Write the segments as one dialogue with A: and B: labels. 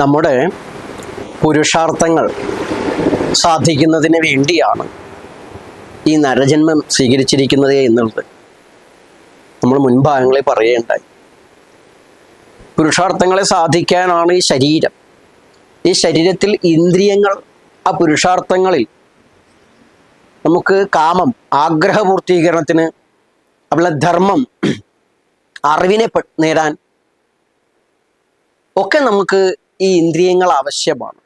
A: നമ്മുടെ പുരുഷാർത്ഥങ്ങൾ സാധിക്കുന്നതിന് വേണ്ടിയാണ് ഈ നരജന്മം സ്വീകരിച്ചിരിക്കുന്നത് എന്നുള്ളത്. നമ്മൾ മുൻഭാഗങ്ങളിൽ പറയുകയുണ്ടായി പുരുഷാർത്ഥങ്ങളെ സാധിക്കാനാണ് ഈ ശരീരം. ഈ ശരീരത്തിൽ ഇന്ദ്രിയങ്ങൾ ആ പുരുഷാർത്ഥങ്ങളിൽ നമുക്ക് കാമം ആഗ്രഹപൂർത്തീകരണത്തിന് അവളെ ധർമ്മം അറിവിനെ നേടാൻ ഒക്കെ നമുക്ക് ഈ ഇന്ദ്രിയങ്ങൾ ആവശ്യമാണ്.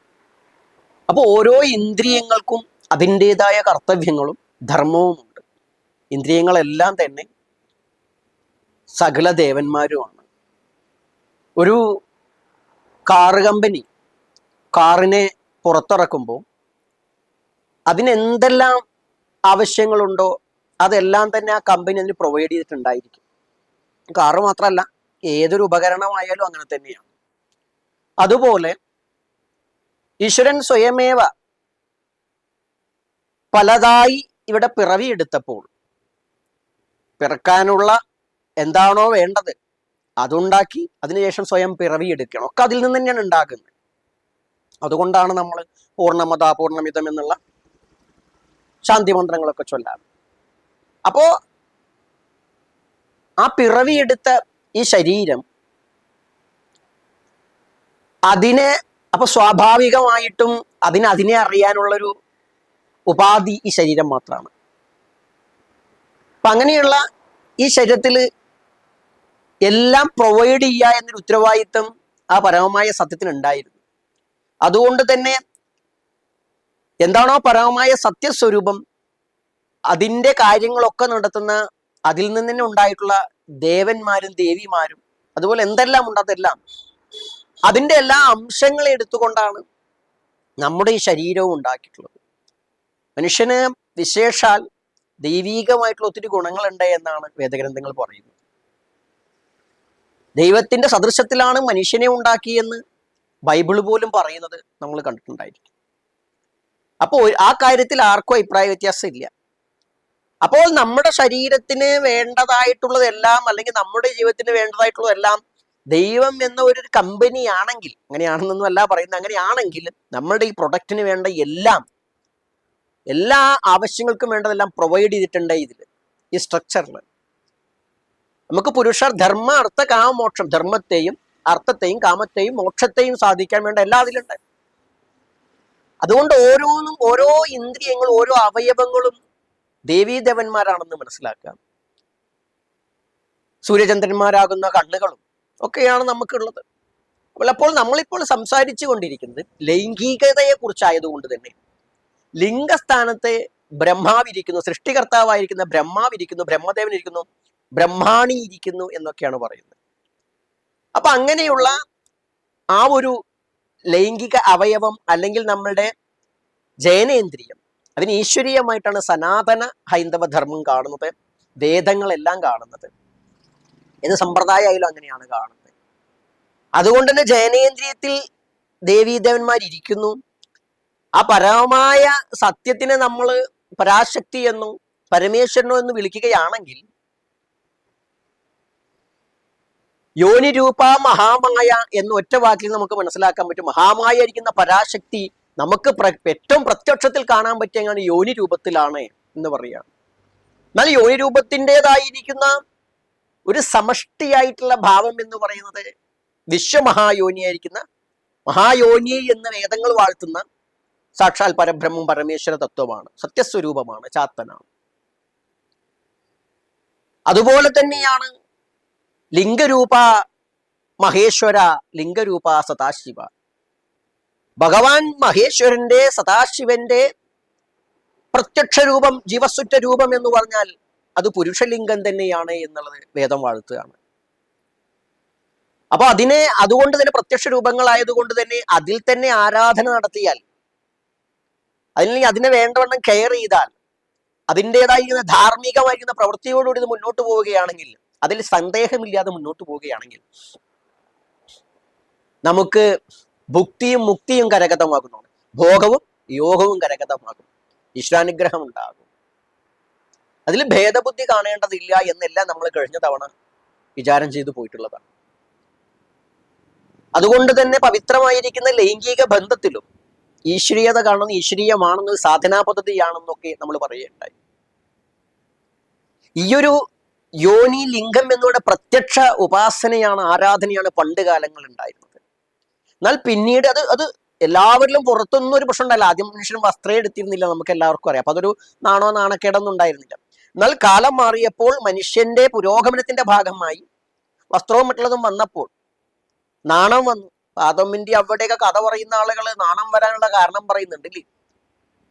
A: അപ്പോൾ ഓരോ ഇന്ദ്രിയങ്ങൾക്കും അതിന്റെതായ കർത്തവ്യങ്ങളും ധർമ്മവുമുണ്ട് ഇന്ദ്രിയങ്ങളെല്ലാം തന്നെ സകല ദേവന്മാരുമാണ്. ഒരു കാർ കമ്പനി കാറിനെ പുറത്തിറക്കുമ്പോൾ അതിനെന്തെല്ലാം ആവശ്യങ്ങളുണ്ടോ അതെല്ലാം തന്നെ ആ കമ്പനി അതിന് പ്രൊവൈഡ് ചെയ്തിട്ടുണ്ടായിരിക്കും. കാറ് മാത്രമല്ല ഏതൊരു ഉപകരണമായാലും അങ്ങനെ തന്നെയാണ്. അതുപോലെ ഈശ്വരൻ സ്വയമേവ പലതായി ഇവിടെ പിറവിയെടുത്തപ്പോൾ പിറക്കാനുള്ള എന്താണോ വേണ്ടത് അതുണ്ടാക്കി അതിനുശേഷം സ്വയം പിറവിയെടുക്കണം ഒക്കെ അതിൽ നിന്ന് തന്നെയാണ് ഉണ്ടാകുന്നത്. അതുകൊണ്ടാണ് നമ്മൾ പൂർണമത പൂർണമിതം എന്നുള്ള ശാന്തി മന്ത്രങ്ങളൊക്കെ ചൊല്ലാറ്. അപ്പോ ആ പിറവിയെടുത്ത ഈ ശരീരം അതിനെ അപ്പൊ സ്വാഭാവികമായിട്ടും അതിന് അതിനെ അറിയാനുള്ളൊരു ഉപാധി ഈ ശരീരം മാത്രമാണ്. അപ്പൊ അങ്ങനെയുള്ള ഈ ശരീരത്തിൽ എല്ലാം പ്രൊവൈഡ് ചെയ്യുക എന്നൊരു ഉത്തരവാദിത്വം ആ പരമമായ സത്യത്തിന് ഉണ്ടായിരുന്നു അതുകൊണ്ട് തന്നെ എന്താണോ പരമമായ സത്യസ്വരൂപം അതിന്റെ കാര്യങ്ങളൊക്കെ നടത്തുന്ന അതിൽ നിന്ന് തന്നെ ഉണ്ടായിട്ടുള്ള ദേവന്മാരും ദേവിമാരും അതുപോലെ എന്തെല്ലാം ഉണ്ടാകത്തെല്ലാം അതിന്റെ എല്ലാ അംശങ്ങളെ എടുത്തുകൊണ്ടാണ് നമ്മുടെ ഈ ശരീരവും ഉണ്ടാക്കിയിട്ടുള്ളത്. മനുഷ്യന് വിശേഷാൽ ദൈവീകമായിട്ടുള്ള ഒത്തിരി ഗുണങ്ങളുണ്ട് എന്നാണ് വേദഗ്രന്ഥങ്ങൾ പറയുന്നത്. ദൈവത്തിന്റെ സദൃശത്തിലാണ് മനുഷ്യനെ ഉണ്ടാക്കിയെന്ന് ബൈബിൾ പോലും പറയുന്നത് നമ്മൾ കണ്ടിട്ടുണ്ടായിരിക്കും. അപ്പോൾ ആ കാര്യത്തിൽ ആർക്കും അഭിപ്രായ വ്യത്യാസം ഇല്ല. അപ്പോൾ നമ്മുടെ ശരീരത്തിന് വേണ്ടതായിട്ടുള്ളതെല്ലാം അല്ലെങ്കിൽ നമ്മുടെ ജീവിതത്തിന് വേണ്ടതായിട്ടുള്ളതെല്ലാം ദൈവം എന്ന ഒരു കമ്പനി ആണെങ്കിൽ അങ്ങനെയാണെന്നൊന്നും അല്ല പറയുന്നത് അങ്ങനെയാണെങ്കിൽ നമ്മളുടെ ഈ പ്രൊഡക്റ്റിന് വേണ്ട എല്ലാം എല്ലാ ആവശ്യങ്ങൾക്കും വേണ്ടതെല്ലാം പ്രൊവൈഡ് ചെയ്തിട്ടുണ്ട് ഇതിൽ ഈ സ്ട്രക്ചറിൽ നമുക്ക് പുരുഷ ധർമ്മ അർത്ഥ കാമ മോക്ഷം ധർമ്മത്തെയും അർത്ഥത്തെയും കാമത്തെയും മോക്ഷത്തെയും സാധിക്കാൻ വേണ്ട എല്ലാ അതിലുണ്ട്. അതുകൊണ്ട് ഓരോന്നും ഓരോ ഇന്ദ്രിയങ്ങളും ഓരോ അവയവങ്ങളും ദേവീദേവന്മാരാണെന്ന് മനസ്സിലാക്കുക. സൂര്യചന്ദ്രന്മാരാകുന്ന കണ്ണുകളും ഒക്കെയാണ് നമുക്കുള്ളത്. അപ്പോൾ നമ്മളിപ്പോൾ സംസാരിച്ചു കൊണ്ടിരിക്കുന്നത് ലൈംഗികതയെ കുറിച്ചായതുകൊണ്ട് തന്നെ. ലിംഗസ്ഥാനത്തെ ബ്രഹ്മാവിരിക്കുന്നു സൃഷ്ടികർത്താവായിരിക്കുന്ന ബ്രഹ്മാവിരിക്കുന്നു ബ്രഹ്മദേവൻ ഇരിക്കുന്നു ബ്രഹ്മാണി ഇരിക്കുന്നു എന്നൊക്കെയാണ് പറയുന്നത്. അപ്പൊ അങ്ങനെയുള്ള ആ ഒരു ലൈംഗിക അവയവം അല്ലെങ്കിൽ നമ്മളുടെ ജയനേന്ദ്രിയം അതിന് ഈശ്വരീയമായിട്ടാണ് സനാതന ഹൈന്ദവ ധർമ്മം കാണുന്നത് വേദങ്ങളെല്ലാം കാണുന്നത്. ഏത് സമ്പ്രദായമായാലും അങ്ങനെയാണ് കാണുന്നത്. അതുകൊണ്ട് തന്നെ ജയനേന്ദ്രിയത്തിൽ ദേവീദേവന്മാരിയ്ക്കുന്നു ആ പരമമായ സത്യത്തിനെ നമ്മൾ പരാശക്തി എന്നും പരമേശ്വരനോ എന്ന് വിളിക്കുകയാണെങ്കിൽ യോനി രൂപ മഹാമായ എന്ന് ഒറ്റ വാക്കിൽ നമുക്ക് മനസ്സിലാക്കാൻ പറ്റും. മഹാമായ ഇരിക്കുന്ന പരാശക്തി നമുക്ക് ഏറ്റവും പ്രത്യക്ഷത്തിൽ കാണാൻ പറ്റിയ യോനി രൂപത്തിലാണ് എന്ന് പറയുകയാണ്. എന്നാൽ യോനി രൂപത്തിന്റെതായിരിക്കുന്ന ഒരു സമഷ്ടിയായിട്ടുള്ള ഭാവം എന്ന് പറയുന്നത് വിശ്വമഹായോനിയായിരിക്കുന്ന മഹായോനി എന്ന് വേദങ്ങൾ വാഴ്ത്തുന്ന സാക്ഷാൽ പരബ്രഹ്മം പരമേശ്വര തത്വമാണ് സത്യസ്വരൂപമാണ് ചാത്തനാണ്. അതുപോലെ തന്നെയാണ് ലിംഗരൂപ മഹേശ്വര ലിംഗരൂപ സദാശിവ. ഭഗവാൻ മഹേശ്വരന്റെ സദാശിവന്റെ പ്രത്യക്ഷ രൂപം ജീവസുറ്റ രൂപം എന്ന് പറഞ്ഞാൽ അത് പുരുഷലിംഗം തന്നെയാണ് എന്നുള്ളത് വേദം വാഴ്ത്തുകയാണ്. അപ്പൊ അതിനെ അതുകൊണ്ട് തന്നെ പ്രത്യക്ഷ രൂപങ്ങളായതുകൊണ്ട് തന്നെ അതിൽ തന്നെ ആരാധന നടത്തിയാൽ അതിനെ അതിനെ വേണ്ടവണ്ണം കെയർ ചെയ്താൽ അതിന്റെതായിരിക്കുന്ന ധാർമ്മികമായിരിക്കുന്ന പ്രവൃത്തിയോടുകൂടി ഇത് മുന്നോട്ട് പോവുകയാണെങ്കിൽ അതിൽ സന്ദേഹമില്ലാതെ മുന്നോട്ട് പോവുകയാണെങ്കിൽ നമുക്ക് ഭുക്തിയും മുക്തിയും കരഗതമാകുന്നതാണ്. ഭോഗവും യോഗവും കരഗതമാകും. ഈശ്വരാനുഗ്രഹം ഉണ്ടാകും. അതിൽ ഭേദബുദ്ധി കാണേണ്ടതില്ല എന്നെല്ലാം നമ്മൾ കഴിഞ്ഞ തവണ വിചാരം ചെയ്തു പോയിട്ടുള്ളതാണ് അതുകൊണ്ട് തന്നെ പവിത്രമായിരിക്കുന്ന ലൈംഗിക ബന്ധത്തിലും ഈശ്വരീയത കാണുന്ന ഈശ്വരീയമാണെന്ന് സാധനാ പദ്ധതിയാണെന്നൊക്കെ നമ്മൾ പറയുകയുണ്ടായി. ഈയൊരു യോനി ലിംഗം എന്നുള്ള പ്രത്യക്ഷ ഉപാസനയാണ് ആരാധനയാണ് പണ്ട് കാലങ്ങൾ ഉണ്ടായിരുന്നത്. എന്നാൽ പിന്നീട് അത് അത് എല്ലാവരിലും പുറത്തൊന്നും ഒരു പ്രശ്നം ഉണ്ടായില്ല. ആദ്യം മനുഷ്യൻ വസ്ത്രം എടുത്തിരുന്നില്ല നമുക്ക് എല്ലാവർക്കും അറിയാം. അപ്പൊ അതൊരു നാണോ നാണക്കേടൊന്നും ഉണ്ടായിരുന്നില്ല. എന്നാൽ കാലം മാറിയപ്പോൾ മനുഷ്യന്റെ പുരോഗമനത്തിന്റെ ഭാഗമായി വസ്ത്രവും മറ്റുള്ളതും വന്നപ്പോൾ നാണം വന്നു. ആദമിന്റെ അവിടെയൊക്കെ കഥ പറയുന്ന ആളുകൾ നാണം വരാനുള്ള കാരണം പറയുന്നുണ്ട് ഇല്ലേ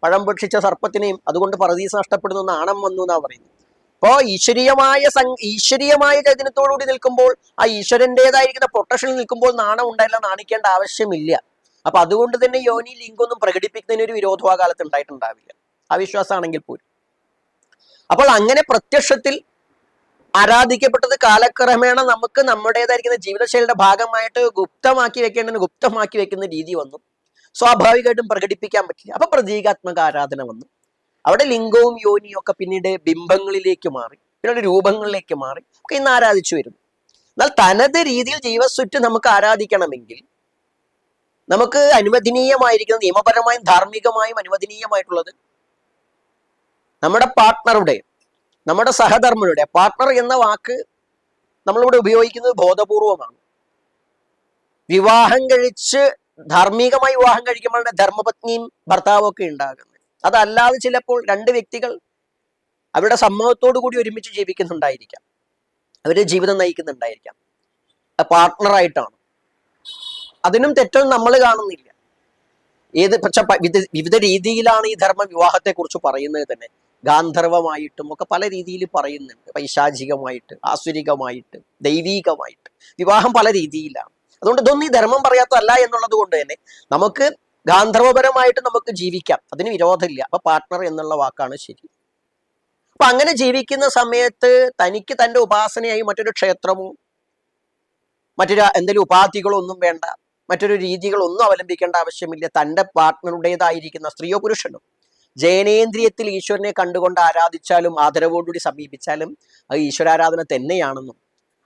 A: പഴം ഭക്ഷിച്ച സർപ്പത്തിനെയും അതുകൊണ്ട് പറദീസ് നഷ്ടപ്പെടുന്നു നാണം വന്നു എന്നാ പറയുന്നത്. അപ്പോ ഈശ്വരീയമായ സം ഈശ്വരീയമായ ചൈതന്യത്തോടുകൂടി നിൽക്കുമ്പോൾ ആ ഈശ്വരന്റേതായിരിക്കുന്ന പ്രൊട്ടക്ഷനിൽ നിൽക്കുമ്പോൾ നാണം ഉണ്ടായില്ല നാണിക്കേണ്ട ആവശ്യമില്ല. അപ്പൊ അതുകൊണ്ട് തന്നെ യോനി ലിംഗൊന്നും പ്രകടിപ്പിക്കുന്നതിന് ഒരു വിരോധം ആ കാലത്ത് ഉണ്ടായിട്ടുണ്ടാവില്ല. ആ വിശ്വാസമാണെങ്കിൽ പോലും. അപ്പോൾ അങ്ങനെ പ്രത്യക്ഷത്തിൽ ആരാധിക്കപ്പെട്ടത് കാലക്രമേണ നമുക്ക് നമ്മുടേതായിരിക്കുന്ന ജീവിതശൈലിയുടെ ഭാഗമായിട്ട് ഗുപ്തമാക്കി വെക്കേണ്ടത് ഗുപ്തമാക്കി വെക്കുന്ന രീതി വന്നു. സ്വാഭാവികമായിട്ടും പ്രകടിപ്പിക്കാൻ പറ്റില്ല. അപ്പൊ പ്രതീകാത്മക ആരാധന വന്നു. അവിടെ ലിംഗവും യോനിയും ഒക്കെ പിന്നീട് ബിംബങ്ങളിലേക്ക് മാറി പിന്നീട് രൂപങ്ങളിലേക്ക് മാറി ഒക്കെ ഇന്ന് ആരാധിച്ചു വരുന്നു. എന്നാൽ തനത് രീതിയിൽ ജീവസ്വറ്റ് നമുക്ക് ആരാധിക്കണമെങ്കിൽ നമുക്ക് അനുവദനീയമായിരിക്കുന്ന നിയമപരമായും ധാർമ്മികമായും അനുവദനീയമായിട്ടുള്ളത് നമ്മുടെ പാർട്ട്ണറുടെ നമ്മുടെ സഹധർമ്മിയുടെ പാർട്ട്ണർ എന്ന വാക്ക് നമ്മളിവിടെ ഉപയോഗിക്കുന്നത് ബോധപൂർവമാണ്. വിവാഹം കഴിച്ച് ധാർമ്മികമായി വിവാഹം കഴിക്കുമ്പോഴാണ് ധർമ്മപത്നിയും ഭർത്താവും ഒക്കെ ഉണ്ടാകുന്നത്. അതല്ലാതെ ചിലപ്പോൾ രണ്ട് വ്യക്തികൾ അവരുടെ സമ്മതത്തോടു കൂടി ഒരുമിച്ച് ജീവിക്കുന്നുണ്ടായിരിക്കാം. അവർ ജീവിതം നയിക്കുന്നുണ്ടായിരിക്കാം. പാർട്ട്ണറായിട്ടാണ് അതിനും തെറ്റൊന്നും നമ്മൾ കാണുന്നില്ല. ഏത് പക്ഷെ വിവിധ രീതിയിലാണ് ഈ ധർമ്മ വിവാഹത്തെ കുറിച്ച് പറയുന്നത് തന്നെ. ഗാന്ധർവമായിട്ടും ഒക്കെ പല രീതിയിൽ പറയുന്നുണ്ട്. പൈശാചികമായിട്ട് ആസുരികമായിട്ട് ദൈവീകമായിട്ട്. വിവാഹം പല രീതിയിലാണ്. അതുകൊണ്ട് ഇതൊന്നും ഈ ധർമ്മം പറയാത്തതല്ല എന്നുള്ളത് കൊണ്ട് തന്നെ നമുക്ക് ഗാന്ധർവപരമായിട്ട് നമുക്ക് ജീവിക്കാം. അതിന് വിരോധമില്ല. അപ്പൊ പാർട്ട്ണർ എന്നുള്ള വാക്കാണ് ശരി. അപ്പൊ അങ്ങനെ ജീവിക്കുന്ന സമയത്ത് തനിക്ക് തന്റെ ഉപാസനയായി മറ്റൊരു ക്ഷേത്രമോ മറ്റൊരു എന്തെങ്കിലും ഉപാധികളോ ഒന്നും വേണ്ട മറ്റൊരു രീതികളൊന്നും അവലംബിക്കേണ്ട ആവശ്യമില്ല. തന്റെ പാർട്ട്ണറുടേതായിരിക്കുന്ന സ്ത്രീയോ പുരുഷനോ. ജയനേന്ദ്രിയത്തിൽ ഈശ്വരനെ കണ്ടുകൊണ്ട് ആരാധിച്ചാലും ആദരവോടുകൂടി സമീപിച്ചാലും അത് ഈശ്വരാരാധന തന്നെയാണെന്നും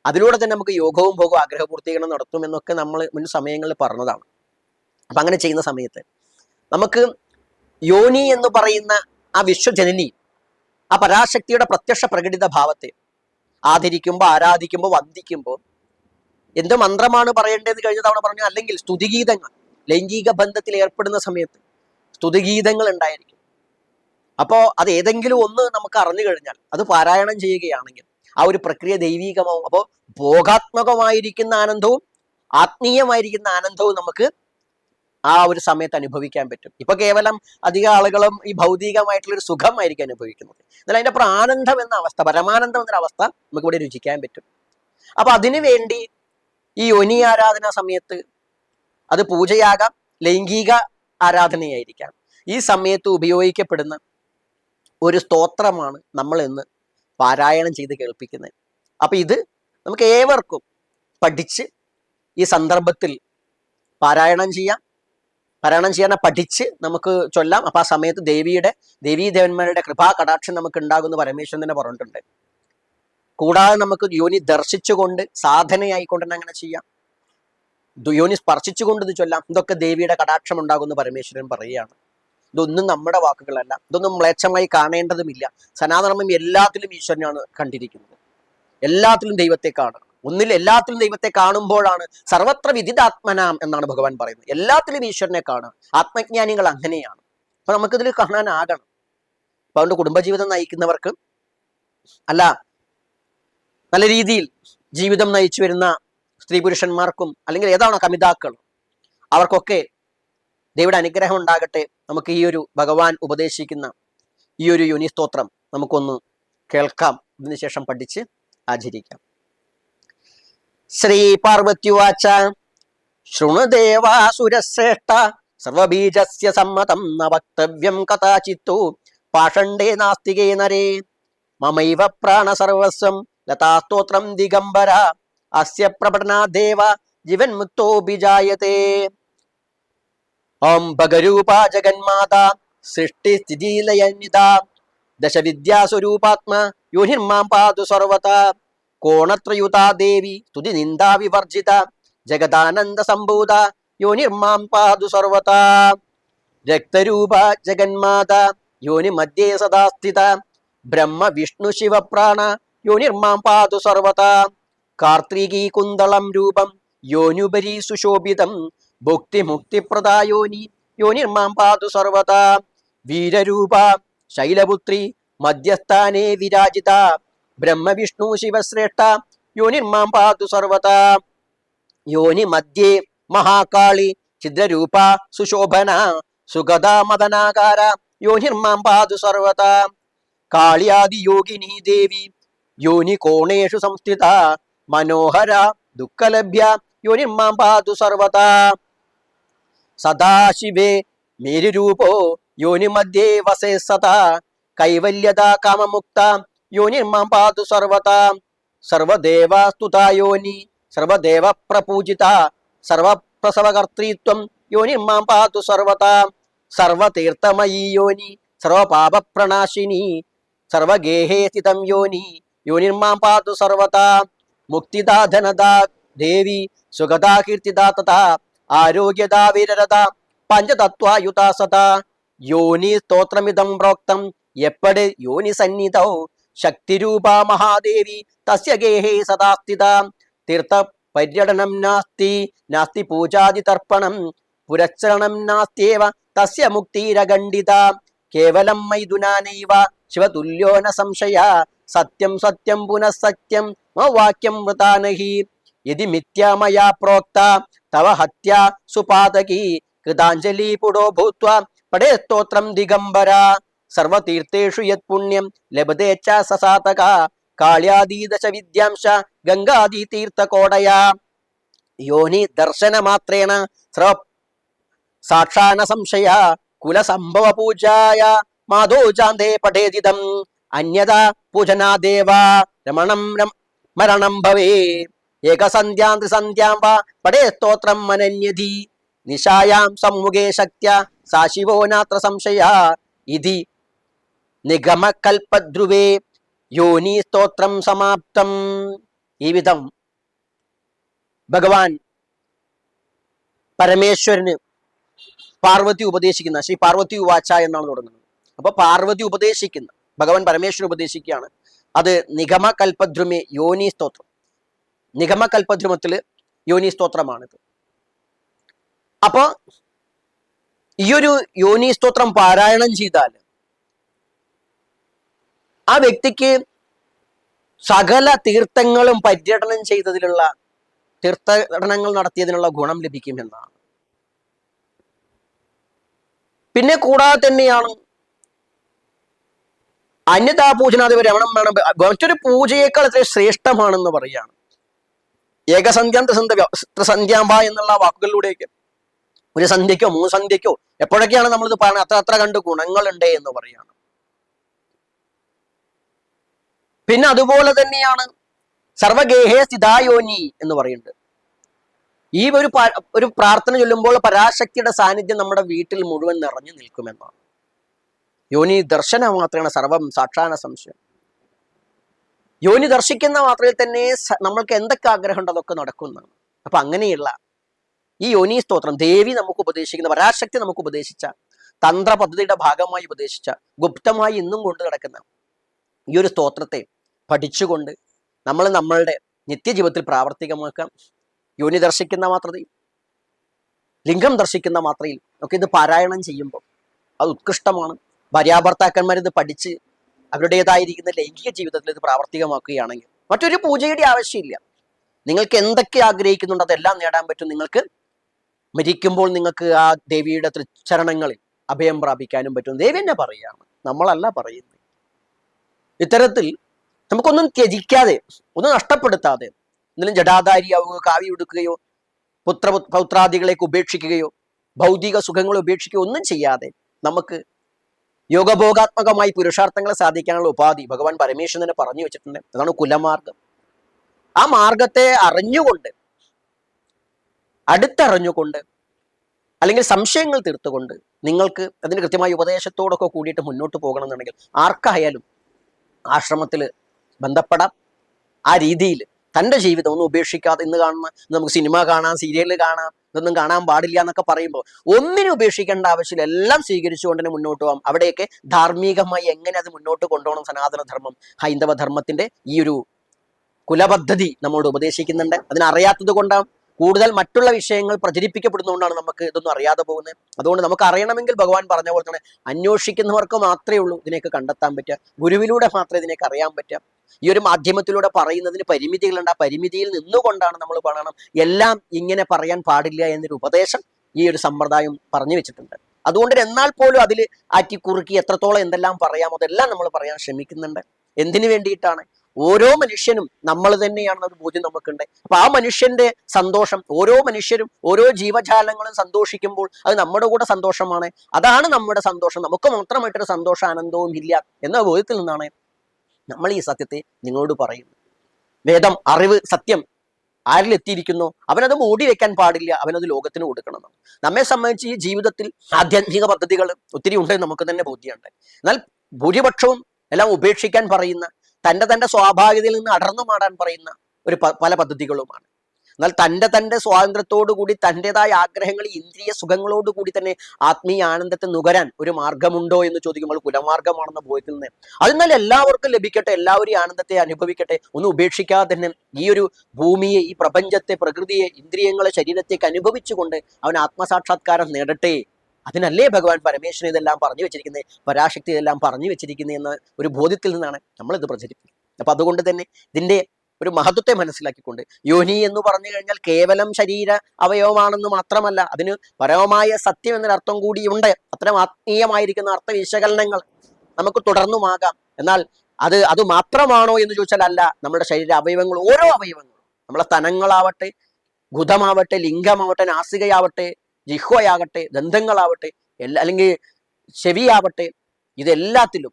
A: അതിലൂടെ തന്നെ നമുക്ക് യോഗവും ഭോഗവും ആഗ്രഹപൂർത്തീകരണം നടത്തുമെന്നൊക്കെ നമ്മൾ മുൻ സമയങ്ങളിൽ പറഞ്ഞതാണ്. അപ്പൊ അങ്ങനെ ചെയ്യുന്ന സമയത്ത് നമുക്ക് യോനി എന്ന് പറയുന്ന ആ വിശ്വജനനി ആ പരാശക്തിയുടെ പ്രത്യക്ഷ പ്രകടിത ഭാവത്തെ ആദരിക്കുമ്പോൾ ആരാധിക്കുമ്പോൾ വന്ദിക്കുമ്പോൾ എന്ത് മന്ത്രമാണ് പറയേണ്ടത് കഴിഞ്ഞ തവണ പറഞ്ഞു? അല്ലെങ്കിൽ സ്തുതിഗീതങ്ങൾ ലൈംഗിക ബന്ധത്തിൽ ഏർപ്പെടുന്ന സമയത്ത് സ്തുതിഗീതങ്ങൾ ഉണ്ടായിരിക്കും. അപ്പോ അത് ഏതെങ്കിലും ഒന്ന് നമുക്ക് അറിഞ്ഞു കഴിഞ്ഞാൽ അത് പാരായണം ചെയ്യുകയാണെങ്കിൽ ആ ഒരു പ്രക്രിയ ദൈവീകമാവും. അപ്പോൾ ഭോഗാത്മകമായിരിക്കുന്ന ആനന്ദവും ആത്മീയമായിരിക്കുന്ന ആനന്ദവും നമുക്ക് ആ ഒരു സമയത്ത് അനുഭവിക്കാൻ പറ്റും. ഇപ്പൊ കേവലം അധിക ആളുകളും ഈ ഭൗതികമായിട്ടുള്ള ഒരു സുഖമായിരിക്കും അനുഭവിക്കുന്നത്. എന്നാൽ അതിന്റെ അപ്പുറം ആനന്ദം എന്ന അവസ്ഥ പരമാനന്ദം എന്നൊരു അവസ്ഥ നമുക്ക് ഇവിടെ രുചിക്കാൻ പറ്റും. അപ്പൊ അതിനു വേണ്ടി ഈ യോനി ആരാധന സമയത്ത് അത് പൂജയാകാം ലൈംഗിക ആരാധനയായിരിക്കാം. ഈ സമയത്ത് ഉപയോഗിക്കപ്പെടുന്ന ഒരു സ്തോത്രമാണ് നമ്മൾ ഇന്ന് പാരായണം ചെയ്ത് കേൾപ്പിക്കുന്നത്. അപ്പൊ ഇത് നമുക്ക് ഏവർക്കും പഠിച്ച് ഈ സന്ദർഭത്തിൽ പാരായണം ചെയ്യാം. പാരായണം ചെയ്യാൻ പഠിച്ച് നമുക്ക് ചൊല്ലാം. അപ്പൊ ആ സമയത്ത് ദേവിയുടെ ദേവീ ദേവന്മാരുടെ കൃപാ കടാക്ഷം നമുക്ക് ഉണ്ടാകുന്ന പരമേശ്വരൻ തന്നെ പറഞ്ഞിട്ടുണ്ട്. കൂടാതെ നമുക്ക് യോനി ദർശിച്ചുകൊണ്ട് സാധനയായിക്കൊണ്ട് തന്നെ അങ്ങനെ ചെയ്യാം. യോനി സ്പർശിച്ചുകൊണ്ട് ഇത് ചൊല്ലാം. ഇതൊക്കെ ദേവിയുടെ കടാക്ഷം ഉണ്ടാകുന്ന പരമേശ്വരൻ പറയുകയാണ്. ഇതൊന്നും നമ്മുടെ വാക്കുകളല്ല. ഇതൊന്നും മ്ലേച്ഛമായി കാണേണ്ടതുമില്ല. സനാതനമം എല്ലാത്തിലും ഈശ്വരനാണ് കണ്ടിരിക്കുന്നത്. എല്ലാത്തിലും ദൈവത്തെ കാണണം. ഒന്നിൽ എല്ലാത്തിലും ദൈവത്തെ കാണുമ്പോഴാണ് സർവത്ര വിദിതാത്മനാം എന്നാണ് ഭഗവാൻ പറയുന്നത്. എല്ലാത്തിലും ഈശ്വരനെ കാണുക ആത്മജ്ഞാനികൾ അങ്ങനെയാണ്. അപ്പൊ നമുക്കിതിൽ കാണാനാകണം. അപ്പൊ അതുകൊണ്ട് കുടുംബജീവിതം നയിക്കുന്നവർക്ക് അല്ല നല്ല രീതിയിൽ ജീവിതം നയിച്ചു വരുന്ന സ്ത്രീ പുരുഷന്മാർക്കും അല്ലെങ്കിൽ ഏതാണോ കമിതാക്കൾ അവർക്കൊക്കെ ദൈവയുടെ അനുഗ്രഹം ഉണ്ടാകട്ടെ നമുക്ക് ഈ ഒരു ഭഗവാൻ ഉപദേശിക്കുന്ന ഈ ഒരു യുനി സ്തോത്രം നമുക്കൊന്ന് കേൾക്കാം. അതിനുശേഷം പഠിച്ച് ആചരിക്കാം. ശ്രീ പാർവത്യുവാച ശൃണുദേവാസുരശ്രേഷ്ഠ സർവബീജസ്യ സമ്മതം ന വക്തവ്യം കഥാചിത്തു പാഷണ്ഡേ നാസ്തികേ നരേ മമൈവ പ്രാണസർവസ്വം ലതാസ്തോത്രം ദിഗംബര അസ്യ പ്രപടനാദേവ ജീവൻ മുക്തോ ബിജായത്തെ ഓം ഭഗരൂപ ജഗന്മാത സൃഷ്ടി സ്ഥിതി ലയനിത ദശവിദ്യാസ്വരൂപാത്മ യോനിർമാം പാതു സർവത. കോണത്രയുതാ ദേവി സ്തുതി നിന്ദാ വിവർജിത. ജഗദാനന്ദ സംഭൂത യോനിർമാം പാതു സർവത. രക്തരൂപ ജഗന്മാത യോനി മധ്യേ സദാ സ്ഥിത. ബ്രഹ്മ വിഷ്ണു ശിവപ്രാണ യോനിർമാം പാതു സർവത. കാർത്തികീ കുന്തളം രൂപം യോനുപരി സുശോഭിതം. ഭുക്തി മുക്തിപ്രദായോനി യോനിർമാം പാതു സർവത. വീരരൂപ ശൈലപുത്രി മധ്യസ്ഥാനേ വിരാജിത. ബ്രഹ്മവിഷ്ണു ശിവശ്രേഷ്ഠ യോനിർമാം പാതു സർവത. യോനി മധ്യേ മഹാകാളി ഛിദ്രരൂപ സുശോഭന സുഗത മദനാകാര യോനിർമാം പാതു സർവത. കാളിയാദി യോഗിനി ദേവി യോനി കോണേഷു സംസ്ഥിത. മനോഹര ദുഃഖലഭ്യ യോനിർമാം പാതു സർവത. സദാശിവേ മേരുരൂപോ യോനിമധ്യേ വസേ സദാ. കൈവല്യത കാമമുക്ത യോനിർമാം പാതു സർവതാ. സർവദേവാസ്തുത യോനി സർവദേവ പ്രപൂജിത സർവപ്രസവകർത്തൃത്വം യോനിർമാം പാതു സർവതാ. സർവതീർത്ഥമയീ യോനി സർവപാപപ്രണാശിനി സർവഗേഹേ സ്ഥിതം യോനി യോനിർമാം പാതു സർവതാ. മുക്തിദാ ധനദാ ദേവി സുഗതാ കീർത്തിദാ തഥാ. ആരോഗ്യദാ വിരരത പഞ്ചതത്വായുതാ സദാ. യോനി സ്തോത്രമിതം പ്രോക്തം. എപ്പട് യോനി സന്നിധൗ? ശക്തിരൂപ മഹാദേവി. തസ്യ ഗേഹേ സദാ സ്ഥിത. തീർത്ഥ പര്യടനം നാസ്തി. നാസ്തി പൂജാതി തർപ്പണം പുരച്ചരണം നാസ്ത്യേവ. തസ്യ മുക്തിരഖണ്ഡിത. കേവലം മൈഥുനാനൈവ ശിവതുല്യോന സംശയ. സത്യം സത്യം പുനഃസത്യം. മൗവാക്യം വൃതാനഹി. യതി മിഥ്യാ മയാ പ്രോക്ത തവ ഹത്യ സുപാതകി കൃതാഞ്ജലി പുടോ ഭൂത്വ പടേ സ്തോത്രം ദിഗംബര സർവതീർത്ഥേഷു യത് പുണ്യം ലഭത്തെ ച സസാതക കാള്യാദീദശ വിദ്യാംശ ഗംഗാദി തീർത്ഥകോടയാ യോനി ദർശനമാത്രേണ സ്രവ സാക്ഷാന സംശയ കുലസംഭവ പൂജായ മാധോ ചാന്തേ പഠേതിദം അന്യത പൂജനാദേവ രമണം മരണം ഭവേ ഏകസന്ധ്യാം ത്രിസന്ധ്യാം വാ. പടേ സ്തോത്രം മനന്യധി. നിശായാം സമ്മുഖേ ശക്തി സാ ശിവോ നാത്ര സംശയ. ഇതി നിഗമകൽപധ്രുവേ യോനി സ്തോത്രം സമാപ്തം. ഈ വിധം ഭഗവാൻ പരമേശ്വരന് പാർവതി ഉപദേശിക്കുന്ന ശ്രീ പാർവതി ഉവാച്ച എന്നാണ് തുടങ്ങുന്നത്. അപ്പൊ പാർവതി ഉപദേശിക്കുന്ന ഭഗവാൻ പരമേശ്വരൻ ഉപദേശിക്കുകയാണ്. അത് നിഗമ കൽപദ്രുമേ യോനി സ്തോത്രം. നിഗമ കൽപദ്രുമത്തിൽ യോനി സ്തോത്രമാണിത് അപ്പോൾ ഈ ഒരു യോനി സ്തോത്രം പാരായണം ചെയ്താൽ ആ വ്യക്തിക്ക് സകല തീർത്ഥങ്ങളും പര്യടനം ചെയ്തതിലുള്ള തീർത്ഥടനങ്ങൾ നടത്തിയതിനുള്ള ഗുണം ലഭിക്കുമെന്നാണ്. പിന്നെ കൂടാതെ തന്നെയാണ് അന്യതാ പൂജനാധിപ രമണം വേണം. മറ്റൊരു പൂജയേക്കാൾ അത്ര ശ്രേഷ്ഠമാണെന്ന് പറയാണ് ഏകസന്ധ്യാം ത്രിസന്ധ്യ ത്രിസന്ധ്യാമ്പ എന്നുള്ള വാക്കുകളിലൂടെയൊക്കെ. ഒരു സന്ധ്യക്കോ മൂന്ന് സന്ധ്യക്കോ എപ്പോഴൊക്കെയാണ് നമ്മളിത് പറയുന്നത് അത്ര അത്ര കണ്ട് ഗുണങ്ങളുണ്ട് എന്ന് പറയാണ്. പിന്നെ അതുപോലെ തന്നെയാണ് സർവഗേഹേ സ്ഥിതായോനി എന്ന് പറയുന്നുണ്ട് ഈ ഒരു ഒരു പ്രാർത്ഥന ചൊല്ലുമ്പോൾ പരാശക്തിയുടെ സാന്നിധ്യം നമ്മുടെ വീട്ടിൽ മുഴുവൻ നിറഞ്ഞു നിൽക്കുമെന്നാണ്. യോനി ദർശനം മാത്രമാണ് സർവം സാക്ഷാന സംശയം. യോനി ദർശിക്കുന്ന മാത്രയിൽ തന്നെ നമ്മൾക്ക് എന്തൊക്കെ ആഗ്രഹമുണ്ട് അതൊക്കെ നടക്കുന്നതാണ് അപ്പൊ അങ്ങനെയുള്ള ഈ യോനി സ്തോത്രം ദേവി നമുക്ക് ഉപദേശിക്കുന്ന പരാശക്തി നമുക്ക് ഉപദേശിച്ച തന്ത്ര പദ്ധതിയുടെ ഭാഗമായി ഉപദേശിച്ച ഗുപ്തമായി ഇന്നും കൊണ്ട് നടക്കുന്ന ഈ ഒരു സ്തോത്രത്തെ പഠിച്ചുകൊണ്ട് നമ്മൾ നമ്മളുടെ നിത്യജീവിതത്തിൽ പ്രാവർത്തികമാക്കാം. യോനി ദർശിക്കുന്ന മാത്രതയിൽ ലിംഗം ദർശിക്കുന്ന മാത്രയിൽ ഒക്കെ ഇത് പാരായണം ചെയ്യുമ്പോൾ അത് ഉത്കൃഷ്ടമാണ്. ഭാര്യാഭർത്താക്കന്മാർ ഇത് പഠിച്ച് അവരുടേതായിരിക്കുന്ന ലൈംഗിക ജീവിതത്തിൽ ഇത് പ്രാവർത്തികമാക്കുകയാണെങ്കിൽ മറ്റൊരു പൂജയുടെ ആവശ്യമില്ല. നിങ്ങൾക്ക് എന്തൊക്കെ ആഗ്രഹിക്കുന്നുണ്ട് അതെല്ലാം നേടാൻ പറ്റും. നിങ്ങൾക്ക് മരിക്കുമ്പോൾ നിങ്ങൾക്ക് ആ ദേവിയുടെ തൃച്ചരണങ്ങളിൽ അഭയം പ്രാപിക്കാനും പറ്റും. ദേവി തന്നെ പറയുകയാണ് നമ്മളല്ല പറയുന്നത്. ഇത്തരത്തിൽ നമുക്കൊന്നും ത്യജിക്കാതെ ഒന്നും നഷ്ടപ്പെടുത്താതെ എന്തെങ്കിലും ജടാധാരിയാവുകയോ കാവി ഉടുക്കുകയോ പുത്ര പൗത്രാദികളേക്ക് ഉപേക്ഷിക്കുകയോ ഭൗതിക സുഖങ്ങളെ ഉപേക്ഷിക്കുകയോ ഒന്നും ചെയ്യാതെ നമുക്ക് യോഗഭോഗാത്മകമായി പുരുഷാർത്ഥങ്ങളെ സാധിക്കാനുള്ള ഉപാധി ഭഗവാൻ പരമേശ്വരനെ പറഞ്ഞു വെച്ചിട്ടുണ്ട്. അതാണ് കുലമാർഗം. ആ മാർഗത്തെ അറിഞ്ഞുകൊണ്ട് അടുത്തറിഞ്ഞുകൊണ്ട് അല്ലെങ്കിൽ സംശയങ്ങൾ തീർത്തുകൊണ്ട് നിങ്ങൾക്ക് അതിന് കൃത്യമായ ഉപദേശത്തോടൊക്കെ കൂടിയിട്ട് മുന്നോട്ട് പോകണം എന്നുണ്ടെങ്കിൽ ആർക്കായാലും ആശ്രമത്തിൽ ബന്ധപ്പെടാം. ആ രീതിയിൽ തന്റെ ജീവിതം ഒന്നും ഉപേക്ഷിക്കാതെ ഇന്ന് കാണുന്ന നമുക്ക് സിനിമ കാണാം സീരിയൽ കാണാം ഇതൊന്നും കാണാൻ പാടില്ല എന്നൊക്കെ പറയുമ്പോൾ ഒന്നിനും ഉപേക്ഷിക്കേണ്ട ആവശ്യമില്ല. എല്ലാം സ്വീകരിച്ചുകൊണ്ട് മുന്നോട്ട് പോകാം അവിടെയൊക്കെ ധാർമ്മികമായി എങ്ങനെ അത് മുന്നോട്ട് കൊണ്ടുപോകണം സനാതനധർമ്മം ഹൈന്ദവ ധർമ്മത്തിന്റെ ഈ ഒരു കുലപദ്ധതി നമ്മോട് ഉപദേശിക്കുന്നുണ്ട്. അതിനറിയാത്തത് കൊണ്ടാണ് കൂടുതൽ മറ്റുള്ള വിഷയങ്ങൾ പ്രചരിപ്പിക്കപ്പെടുന്നതുകൊണ്ടാണ് നമുക്ക് ഇതൊന്നും അറിയാതെ പോകുന്നത്. അതുകൊണ്ട് നമുക്ക് അറിയണമെങ്കിൽ ഭഗവാൻ പറഞ്ഞ പോലെ തന്നെ അന്വേഷിക്കുന്നവർക്ക് മാത്രമേ ഉള്ളൂ ഇതിനെയൊക്കെ കണ്ടെത്താൻ പറ്റുക. ഗുരുവിലൂടെ മാത്രമേ ഇതിനെയൊക്കെ അറിയാൻ പറ്റുക. ഈ ഒരു മാധ്യമത്തിലൂടെ പറയുന്നതിന് പരിമിതികളുണ്ട്. ആ പരിമിതിയിൽ നിന്നുകൊണ്ടാണ് നമ്മൾ പറയണം. എല്ലാം ഇങ്ങനെ പറയാൻ പാടില്ല എന്നൊരു ഉപദേശം ഈ ഒരു സമ്പ്രദായം പറഞ്ഞു വെച്ചിട്ടുണ്ട്. അതുകൊണ്ട് എന്നാൽ പോലും അതിൽ ആറ്റിക്കുറുക്കി എത്രത്തോളം എന്തെല്ലാം പറയാമോ അതെല്ലാം നമ്മൾ പറയാൻ ശ്രമിക്കുന്നുണ്ട്. എന്തിനു വേണ്ടിയിട്ടാണ്? ഓരോ മനുഷ്യനും നമ്മൾ തന്നെയാണെന്ന ഒരു ബോധ്യം നമുക്കുണ്ട്. അപ്പൊ ആ മനുഷ്യന്റെ സന്തോഷം ഓരോ മനുഷ്യരും ഓരോ ജീവജാലങ്ങളും സന്തോഷിക്കുമ്പോൾ അത് നമ്മുടെ കൂടെ സന്തോഷമാണ്. അതാണ് നമ്മുടെ സന്തോഷം. നമുക്ക് മാത്രമായിട്ടൊരു സന്തോഷ ആനന്ദവും ഇല്ല എന്ന ബോധ്യത്തിൽ നിന്നാണ് നമ്മൾ ഈ സത്യത്തെ നിങ്ങളോട് പറയുന്നത്. വേദം അറിവ് സത്യം ആരിൽ എത്തിയിരിക്കുന്നു? അവനത് മൂടി വെക്കാൻ പാടില്ല. അവനത് ലോകത്തിന് കൊടുക്കണം. നമ്മെ സംബന്ധിച്ച് ഈ ജീവിതത്തിൽ ആധ്യാത്മിക പദ്ധതികൾ ഒത്തിരി ഉണ്ടെന്ന് നമുക്ക് തന്നെ ബോധ്യമുണ്ട്. എന്നാൽ ഭൂരിപക്ഷവും എല്ലാം ഉപേക്ഷിക്കാൻ പറയുന്ന തന്റെ തന്റെ സ്വാഭാവികതയിൽ നിന്ന് അടർന്നു മാടാൻ പറയുന്ന ഒരു പല പദ്ധതികളുമാണ്. എന്നാൽ തന്റെ തന്റെ സ്വാതന്ത്ര്യത്തോടു കൂടി തന്റെതായ ആഗ്രഹങ്ങൾ ഇന്ദ്രിയ സുഖങ്ങളോട് കൂടി തന്നെ ആത്മീയ ആനന്ദത്തെ നുകരാൻ ഒരു മാർഗമുണ്ടോ എന്ന് ചോദിക്കുമ്പോൾ കുലമാർഗമാണെന്ന ബോധ്യത്തിൽ നിന്ന്. അതിനാൽ എല്ലാവർക്കും ലഭിക്കട്ടെ എല്ലാവരും ആനന്ദത്തെ അനുഭവിക്കട്ടെ ഒന്ന് ഉപേക്ഷിക്കാതെ തന്നെ ഈ ഒരു ഭൂമിയെ ഈ പ്രപഞ്ചത്തെ പ്രകൃതിയെ ഇന്ദ്രിയങ്ങളെ ശരീരത്തേക്ക് അനുഭവിച്ചുകൊണ്ട് അവൻ ആത്മസാക്ഷാത്കാരം നേടട്ടെ. അതിനല്ലേ ഭഗവാൻ പരമേശ്വരൻ ഇതെല്ലാം പറഞ്ഞു വെച്ചിരിക്കുന്നത് പരാശക്തി ഇതെല്ലാം പറഞ്ഞു വെച്ചിരിക്കുന്നത് എന്ന ഒരു ബോധ്യത്തിൽ നിന്നാണ് നമ്മളിത് പ്രചരിപ്പിക്കുന്നത്. അപ്പൊ അതുകൊണ്ട് തന്നെ ഇതിന്റെ ഒരു മഹത്വത്തെ മനസ്സിലാക്കിക്കൊണ്ട് യോനി എന്ന് പറഞ്ഞു കഴിഞ്ഞാൽ കേവലം ശരീര അവയവമാണെന്ന് മാത്രമല്ല അതിന് പരമമായ സത്യം എന്നൊരർത്ഥം കൂടിയുണ്ട് അത്തരം ആത്മീയമായിരിക്കുന്ന അർത്ഥ വിശകലനങ്ങൾ നമുക്ക് തുടർന്നുമാകാം. എന്നാൽ അത് അത് മാത്രമാണോ എന്ന് ചോദിച്ചാൽ അല്ല നമ്മുടെ ശരീര അവയവങ്ങൾ ഓരോ അവയവങ്ങളും. നമ്മളെ സ്ഥലങ്ങളാവട്ടെ ഗുധമാവട്ടെ ലിംഗമാവട്ടെ നാസികയാവട്ടെ ജിഹ്വയാകട്ടെ ദന്തങ്ങളാവട്ടെ എല്ലാ അല്ലെങ്കിൽ ചെവിയാവട്ടെ ഇതെല്ലാത്തിലും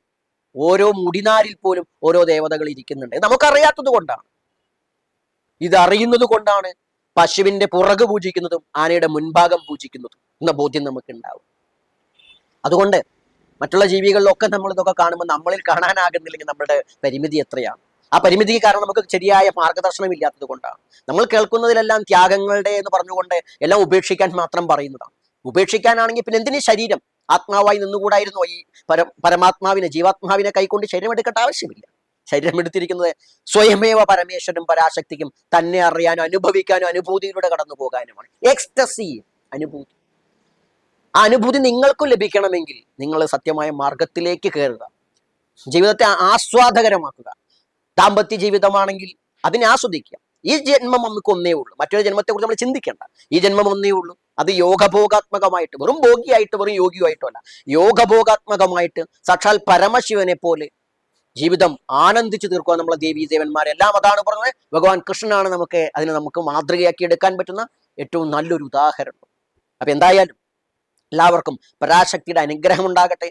A: ഓരോ മുടിനാരിൽ പോലും ഓരോ ദേവതകൾ ഇരിക്കുന്നുണ്ട്. നമുക്കറിയാത്തത് കൊണ്ടാണ്. ഇതറിയുന്നത് കൊണ്ടാണ് പശുവിന്റെ പുറകു പൂജിക്കുന്നതും ആനയുടെ മുൻഭാഗം പൂജിക്കുന്നതും എന്ന ബോധ്യം നമുക്ക് ഉണ്ടാവും അതുകൊണ്ട് മറ്റുള്ള ജീവികളിലൊക്കെ നമ്മൾ ഇതൊക്കെ കാണുമ്പോൾ നമ്മളിൽ കാണാനാകുന്നില്ലെങ്കിൽ നമ്മുടെ പരിമിതി എത്രയാണ്? ആ പരിമിതിക്ക് കാരണം നമുക്ക് ശരിയായ മാർഗദർശനം ഇല്ലാത്തത് കൊണ്ടാണ്. നമ്മൾ കേൾക്കുന്നതിലെല്ലാം ത്യാഗങ്ങളുടെ എന്ന് പറഞ്ഞുകൊണ്ട് എല്ലാം ഉപേക്ഷിക്കാൻ മാത്രം പറയുന്നതാണ്. ഉപേക്ഷിക്കാനാണെങ്കിൽ പിന്നെ എന്തിനു ശരീരം? ആത്മാവായി നിന്നുകൂടായിരുന്നോ ഈ പര പരമാത്മാവിനെ? ജീവാത്മാവിനെ കൈക്കൊണ്ട് ശരീരം എടുക്കേണ്ട ആവശ്യമില്ല. ശരീരം എടുത്തിരിക്കുന്നത് സ്വയമേവ പരമേശ്വരനും പരാശക്തിക്കും തന്നെ അറിയാനും അനുഭവിക്കാനും അനുഭൂതിയിലൂടെ കടന്നു പോകാനുമാണ്. എക്സ്റ്റസി അനുഭൂതി. ആ അനുഭൂതി നിങ്ങൾക്കും ലഭിക്കണമെങ്കിൽ നിങ്ങൾ സത്യമായ മാർഗത്തിലേക്ക് കയറുക. ജീവിതത്തെ ആസ്വാദകരമാക്കുക. ദാമ്പത്യ ജീവിതമാണെങ്കിൽ അതിനെ ആസ്വദിക്കുക ഈ ജന്മം നമുക്ക് ഒന്നേ ഉള്ളൂ. മറ്റൊരു ജന്മത്തെ കുറിച്ച് നമ്മൾ ചിന്തിക്കേണ്ട. ഈ ജന്മം ഒന്നേ ഉള്ളൂ. അത് യോഗഭോഗാത്മകമായിട്ട് വെറും ഭോഗിയായിട്ട് വെറും യോഗിയുമായിട്ടും അല്ല യോഗഭോഗാത്മകമായിട്ട് സാക്ഷാൽ പരമശിവനെ പോലെ ജീവിതം ആനന്ദിച്ചു തീർക്കുക നമ്മളെ ദേവീ ദേവന്മാരെല്ലാം അതാണ് പറഞ്ഞത്. ഭഗവാൻ കൃഷ്ണനാണ് നമുക്ക് അതിനെ നമുക്ക് മാതൃകയാക്കി എടുക്കാൻ പറ്റുന്ന ഏറ്റവും നല്ലൊരു ഉദാഹരണം. അപ്പൊ എന്തായാലും എല്ലാവർക്കും പരാശക്തിയുടെ അനുഗ്രഹം ഉണ്ടാകട്ടെ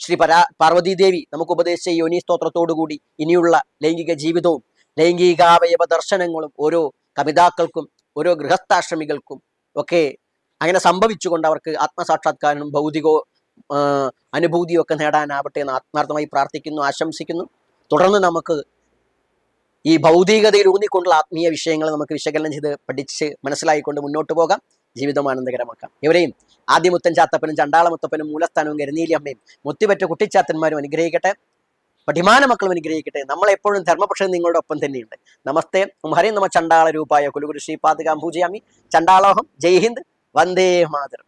A: ശ്രീ പരാ പാർവതീദേവി നമുക്ക് ഉപദേശിച്ച യോനി സ്തോത്രത്തോടുകൂടി ഇനിയുള്ള ലൈംഗിക ജീവിതവും ലൈംഗികാവയവ ദർശനങ്ങളും ഓരോ കവിതാക്കൾക്കും ഓരോ ഗൃഹസ്ഥാശ്രമികൾക്കും ഒക്കെ അങ്ങനെ സംഭവിച്ചുകൊണ്ട് അവർക്ക് ആത്മസാക്ഷാത്കാരനും ഭൗതികോ അനുഭൂതിയും ഒക്കെ നേടാനാവട്ടെ എന്ന് ആത്മാർത്ഥമായി പ്രാർത്ഥിക്കുന്നു ആശംസിക്കുന്നു. തുടർന്ന് നമുക്ക് ഈ ഭൗതികതയിൽ ഊന്നിക്കൊണ്ടുള്ള ആത്മീയ വിഷയങ്ങൾ നമുക്ക് വിശകലനം ചെയ്ത് പഠിച്ച് മനസ്സിലായിക്കൊണ്ട് മുന്നോട്ട് പോകാം. ജീവിതം ആനന്ദകരമാക്കാം ഇവരെയും ആദ്യമുത്തൻ ചാത്തപ്പനും ചണ്ടാളമുത്തപ്പനും മൂലസ്ഥാനവും കരുനീലി അമ്മയും മുത്തിപ്പറ്റ കുട്ടിച്ചാത്തന്മാരും അനുഗ്രഹിക്കട്ടെ പഠിമാന മക്കളും അനുഗ്രഹിക്കട്ടെ. നമ്മളെപ്പോഴും ധർമ്മപക്ഷം നിങ്ങളുടെ ഒപ്പം തന്നെയുണ്ട്. നമസ്തേ. ഹരി നമ ചണ്ടാള രൂപായ കുലുഗുരു ശ്രീപാദകാം പൂജയാമി. ചണ്ടാളോഹം. ജയ് ഹിന്ദ്. വന്ദേ മാതരം.